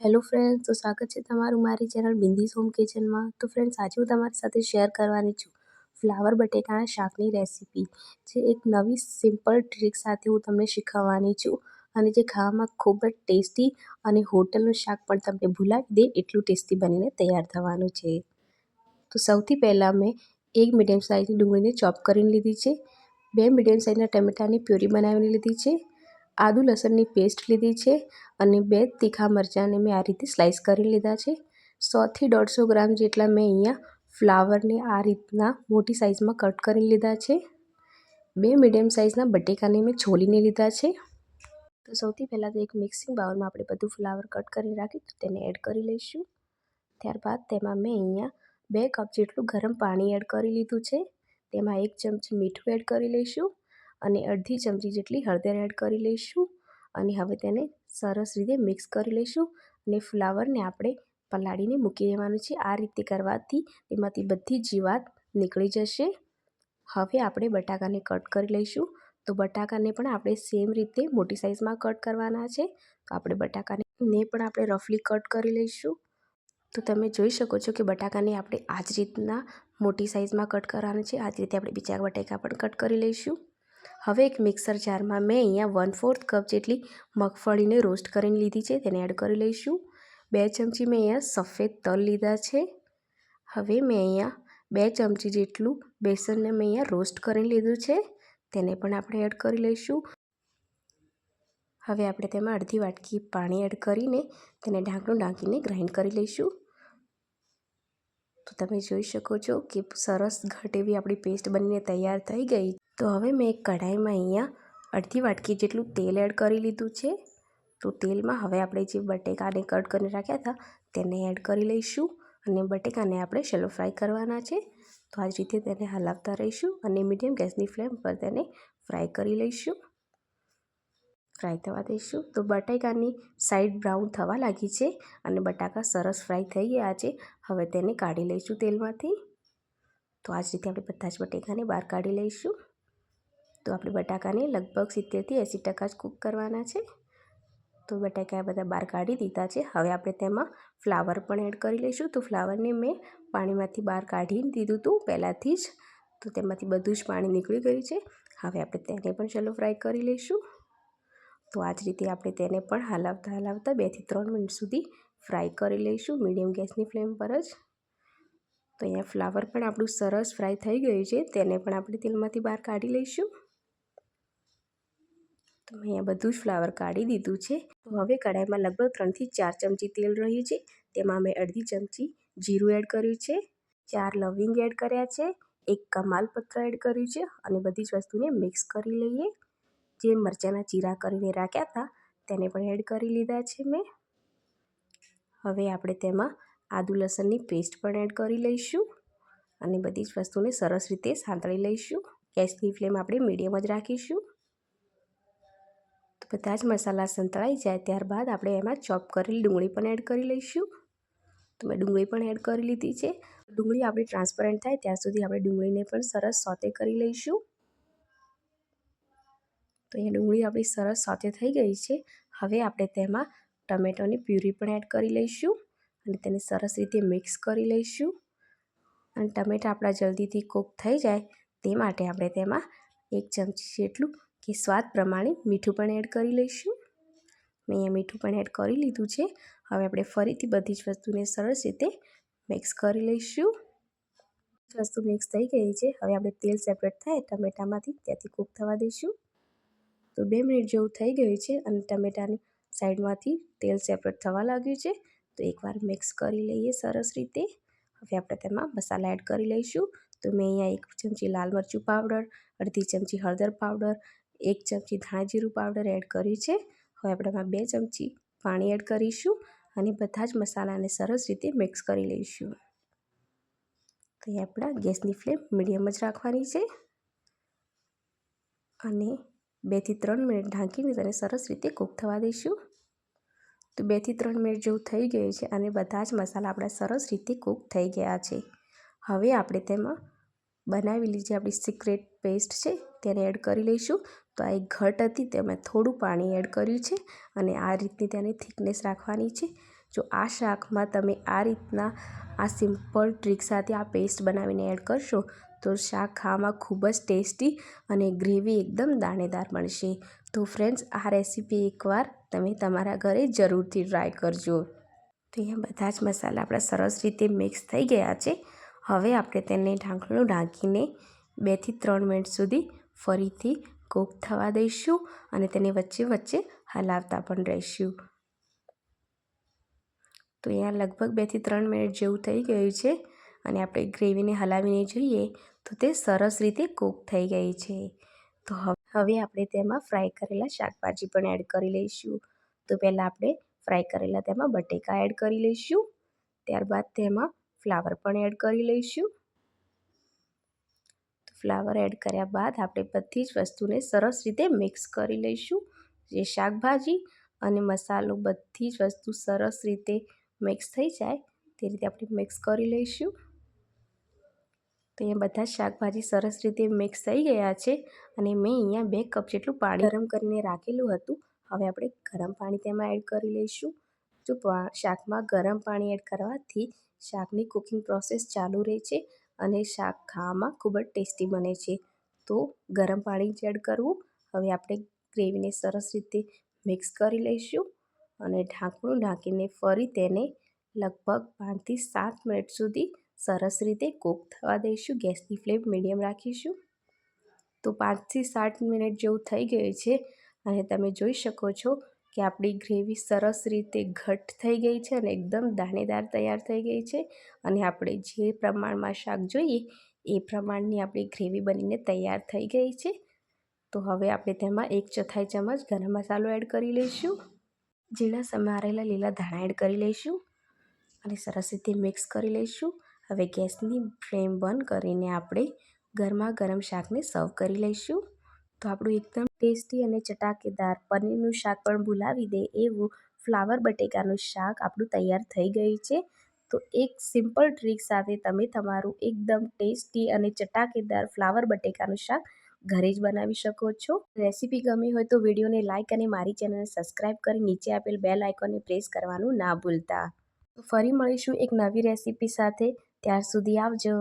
Hello friends તો સ્વાગત છે તમારું મારી ચેનલ બિંદીસ હોમ કિચનમાં તો ફ્રેન્ડ્સ આજે હું તમારી સાથે શેર કરવાની છું ફ્લાવર બટેકાના શાકની રેસીપી જે એક નવી સિમ્પલ ટ્રીક સાથે હું તમને શીખવવાની છું અને જે ખાવામાં ખૂબ જ ટેસ્ટી અને હોટલનું શાક પણ તમને ભૂલાવી દે એટલું ટેસ્ટી બનીને તૈયાર થવાનું છે. તો સૌથી પહેલાં મેં એક મીડિયમ સાઇઝની ડુંગળીને ચોપ કરીને લીધી છે. બે મીડિયમ સાઇઝના ટમેટાની પ્યુરી બનાવીને લીધી છે. આદુ લસણની પેસ્ટ લીધી છે અને બે તીખા મરચાંને મેં આ રીતે સ્લાઈસ કરી લીધા છે. સોથી દોઢસો ગ્રામ જેટલા મેં અહીંયા ફ્લાવરને આ રીતના મોટી સાઇઝમાં કટ કરી લીધા છે. બે મીડિયમ સાઇઝના બટેકાને મેં છોલીને લીધા છે. તો સૌથી પહેલાં તો એક મિક્સિંગ બાઉલમાં આપણે બધું ફ્લાવર કટ કરી રાખી તેને એડ કરી લઈશું. ત્યારબાદ તેમાં મેં અહીંયા બે કપ જેટલું ગરમ પાણી એડ કરી લીધું છે. તેમાં એક ચમચી મીઠું એડ કરી લઈશું. અને અડધી ચમચી જેટલી હળદર એડ કરી લઈશું અને હવે તેને સરસ રીતે મિક્સ કરી લઈશું અને ફ્લાવરને આપણે પલાળીને મૂકી દેવાનું છે. આ રીતે કરવાથી તેમાંથી બધી જીવાત નીકળી જશે. હવે આપણે બટાકાને કટ કરી લઈશું. તો બટાકાને પણ આપણે સેમ રીતે મોટી સાઇઝમાં કટ કરવાના છે. તો આપણે બટાકાને ને પણ આપણે રફલી કટ કરી લઈશું. તો તમે જોઈ શકો છો કે બટાકાને આપણે આ જ રીતના મોટી સાઇઝમાં કટ કરવાનું છે. આ જ રીતે આપણે બીજા બટાકા પણ કટ કરી લઈશું. હવે એક મિક્સર જારમાં મેં અહીંયા વન ફોર્થ કપ જેટલી મગફળીને રોસ્ટ કરીને લીધી છે, તેને એડ કરી લઈશું. બે ચમચી મેં અહીંયા સફેદ તલ લીધા છે. હવે મેં અહીંયા બે ચમચી જેટલું બેસનને મેં અહીંયા રોસ્ટ કરીને લીધું છે, તેને પણ આપણે એડ કરી લઈશું. હવે આપણે તેમાં અડધી વાટકી પાણી એડ કરીને તેને ઢાંકણું ઢાંકીને ગ્રાઇન્ડ કરી લઈશું. તો તમે જોઈ શકો છો કે સરસ ઘટ એવી આપણી પેસ્ટ બનીને તૈયાર થઈ ગઈ. તો હવે મેં એક કઢાઈમાં અહીંયા અડધી વાટકી જેટલું તેલ એડ કરી લીધું છે. તો તેલમાં હવે આપણે જે બટેકાને કટ કરીને રાખ્યા હતા તેને એડ કરી લઈશું અને બટેકાને આપણે શેલો ફ્રાય કરવાના છે. તો આ જ રીતે તેને હલાવતા રહીશું અને મીડિયમ ગેસની ફ્લેમ પર તેને ફ્રાય કરી લઈશું. ફ્રાય થવા દઈશું. તો બટાકાની સાઈડ બ્રાઉન થવા લાગી છે અને બટાકા સરસ ફ્રાય થઈ ગયા છે. હવે તેને કાઢી લઈશું તેલમાંથી. તો આ જ રીતે આપણે બધા જ બટેકાને બહાર કાઢી લઈશું. તો આપણે બટાકાને લગભગ સિત્તેરથી એંસી ટકા જ કૂક કરવાના છે. તો બટાકા બધા બહાર કાઢી દીધા છે. હવે આપણે તેમાં ફ્લાવર પણ એડ કરી લઈશું. તો ફ્લાવરને મેં પાણીમાંથી બહાર કાઢી દીધું હતું પહેલાંથી જ. તો તેમાંથી બધું જ પાણી નીકળી ગયું છે. હવે આપણે તેને પણ ચાલો ફ્રાય કરી લઈશું. તો આ જ રીતે આપણે તેને પણ હલાવતા હલાવતા બેથી ત્રણ મિનિટ સુધી ફ્રાય કરી લઈશું મીડિયમ ગેસની ફ્લેમ પર જ. તો અહીંયા ફ્લાવર પણ આપણું સરસ ફ્રાય થઈ ગયું છે. તેને પણ આપણે તેલમાંથી બહાર કાઢી લઈશું. તો મેં અહીંયા બધું જ ફ્લાવર કાઢી દીધું છે. તો હવે કઢાઈમાં લગભગ ત્રણથી ચાર ચમચી તેલ રહ્યું છે. તેમાં મેં અડધી ચમચી જીરું એડ કર્યું છે. ચાર લવિંગ એડ કર્યા છે. એક કમાલપત્ર એડ કર્યું છે અને બધી જ વસ્તુને મિક્સ કરી લઈએ. જે મરચાંના ચીરા કરીને રાખ્યા હતા, તેને પણ એડ કરી લીધા છે મેં. હવે આપણે તેમાં આદુ લસણની પેસ્ટ પણ એડ કરી લઈશું અને બધી જ વસ્તુને સરસ રીતે સાંતળી લઈશું. ગેસની ફ્લેમ આપણે મીડિયમ જ રાખીશું. તો બધા જ મસાલા સંતળાઈ જાય ત્યારબાદ આપણે એમાં ચોપ કરેલી ડુંગળી પણ એડ કરી લઈશું. તો મેં ડુંગળી પણ એડ કરી લીધી છે. ડુંગળી આપણી ટ્રાન્સપરન્ટ થાય ત્યાં સુધી આપણે ડુંગળીને પણ સરસ સોતે કરી લઈશું. તો અહીંયા ડુંગળી આપણી સરસ સોતે થઈ ગઈ છે. હવે આપણે તેમાં ટમેટોની પ્યુરી પણ એડ કરી લઈશું અને તેને સરસ રીતે મિક્સ કરી લઈશું. અને ટમેટા આપણા જલ્દીથી કૂક થઈ જાય તે માટે આપણે તેમાં એક ચમચી જેટલું કે સ્વાદ પ્રમાણે મીઠું પણ એડ કરી લઈશું. મેં અહીંયા મીઠું પણ એડ કરી લીધું છે. હવે આપણે ફરીથી બધી જ વસ્તુને સરસ રીતે મિક્સ કરી લઈશું. વસ્તુ મિક્સ થઈ ગઈ છે. હવે આપણે તેલ સેપરેટ થાય ટમેટામાંથી ત્યાંથી કૂક થવા દઈશું. તો બે મિનિટ જેવું થઈ ગયું છે અને ટમેટાની સાઈડમાંથી તેલ સેપરેટ થવા લાગ્યું છે. તો એકવાર મિક્સ કરી લઈએ સરસ રીતે. હવે આપણે તેમાં મસાલા એડ કરી લઈશું. તો મેં અહીંયા એક ચમચી લાલ મરચું પાવડર, અડધી ચમચી હળદર પાવડર, એક ચમચી ધાણા જીરું પાવડર એડ કર્યું છે. હવે આપણે એમાં બે ચમચી પાણી એડ કરીશું અને બધા જ મસાલાને સરસ રીતે મિક્સ કરી લઈશું. તો એ આપણા ગેસની ફ્લેમ મીડિયમ જ રાખવાની છે. અને બેથી ત્રણ મિનિટ ઢાંકીને તેને સરસ રીતે કૂક થવા દઈશું. તો બેથી ત્રણ મિનિટ જેવું થઈ ગયું છે અને બધા જ મસાલા આપણા સરસ રીતે કૂક થઈ ગયા છે. હવે આપણે તેમાં બનાવેલી જે આપણી સિક્રેટ પેસ્ટ છે તેને એડ કરી લઈશું. તો આ એક ઘટ હતી તેમાં થોડું પાણી એડ કર્યું છે અને આ રીતની તેની થિકનેસ રાખવાની છે. જો આ શાકમાં તમે આ રીતના આ સિમ્પલ ટ્રીક સાથે આ પેસ્ટ બનાવીને એડ કરશો તો શાક ખાવામાં ખૂબ જ ટેસ્ટી અને ગ્રેવી એકદમ દાણેદાર બનશે. તો ફ્રેન્ડ્સ, આ રેસીપી એકવાર તમે તમારા ઘરે જરૂરથી ટ્રાય કરજો. તો અહીંયા બધા જ મસાલા આપણા સરસ રીતે મિક્સ થઈ ગયા છે. હવે આપણે તેને ઢાંકણું ઢાંકીને બેથી ત્રણ મિનિટ સુધી ફરીથી કૂક થવા દઈશું અને તેને વચ્ચે વચ્ચે હલાવતા પણ રહીશું. તો અહીંયા લગભગ બેથી ત્રણ મિનિટ જેવું થઈ ગયું છે અને આપણે ગ્રેવીને હલાવીને જોઈએ તો તે સરસ રીતે કૂક થઈ ગઈ છે. તો હવે આપણે તેમાં ફ્રાય કરેલા શાકભાજી પણ એડ કરી લઈશું. તો પહેલાં આપણે ફ્રાય કરેલા તેમાં બટેકા એડ કરી લઈશું. ત્યારબાદ તેમાં ફ્લાવર પણ એડ કરી લઈશું. ફ્લાવર એડ કર્યા બાદ આપણે બધી જ વસ્તુને સરસ રીતે મિક્સ કરી લઈશું. જે શાકભાજી અને મસાલો બધી જ વસ્તુ સરસ રીતે મિક્સ થઈ જાય, તે રીતે આપણે મિક્સ કરી લઈશું. તો અહીંયા બધા શાકભાજી સરસ રીતે મિક્સ થઈ ગયા છે અને મેં અહીંયા બે કપ જેટલું પાણી ગરમ કરીને રાખેલું હતું. હવે આપણે ગરમ પાણી તેમાં એડ કરી લઈશું. જો શાકમાં ગરમ પાણી એડ કરવાથી શાકની કુકિંગ પ્રોસેસ ચાલુ રહે છે અને શાક ખાવામાં ખૂબ જ ટેસ્ટી બને છે. તો ગરમ પાણી જ એડ કરવું. હવે આપણે ગ્રેવીને સરસ રીતે મિક્સ કરી લઈશું અને ઢાંકણું ઢાંકીને ફરી તેને લગભગ પાંચથી સાત મિનિટ સુધી સરસ રીતે કૂક થવા દઈશું. ગેસની ફ્લેમ મીડિયમ રાખીશું. તો પાંચથી સાત મિનિટ જેવું થઈ ગયું છે અને તમે જોઈ શકો છો કે આપણી ગ્રેવી સરસ રીતે ઘટ થઈ ગઈ છે અને એકદમ દાણેદાર તૈયાર થઈ ગઈ છે. અને આપણે જે પ્રમાણમાં શાક જોઈએ એ પ્રમાણની આપણી ગ્રેવી બનીને તૈયાર થઈ ગઈ છે. તો હવે આપણે તેમાં એક ચોથાઈ ચમચ ગરમ મસાલો એડ કરી લઈશું. ઝીણા સમારેલા લીલા ધાણા એડ કરી લઈશું. અને સરસ રીતે મિક્સ કરી લઈશું. હવે ગેસની ફ્લેમ બંધ કરીને આપણે ગરમા ગરમ શાકને સર્વ કરી લઈશું. તો આપણું એકદમ ટેસ્ટી અને ચટાકેદાર પનીરનું શાક પણ ભૂલાવી દે એવું ફ્લાવર બટેકાનું શાક આપણું તૈયાર થઈ ગયું છે. તો એક સિમ્પલ ટ્રીક સાથે તમે તમારું એકદમ ટેસ્ટી અને ચટાકેદાર ફ્લાવર બટેકાનું શાક ઘરે જ બનાવી શકો છો. રેસીપી ગમી હોય તો વિડીયોને લાઇક અને મારી ચેનલને સબસ્ક્રાઈબ કરી નીચે આપેલ બેલ આઇકોનને પ્રેસ કરવાનું ના ભૂલતા. ફરી મળીશું એક નવી રેસીપી સાથે. ત્યાર સુધી આવજો.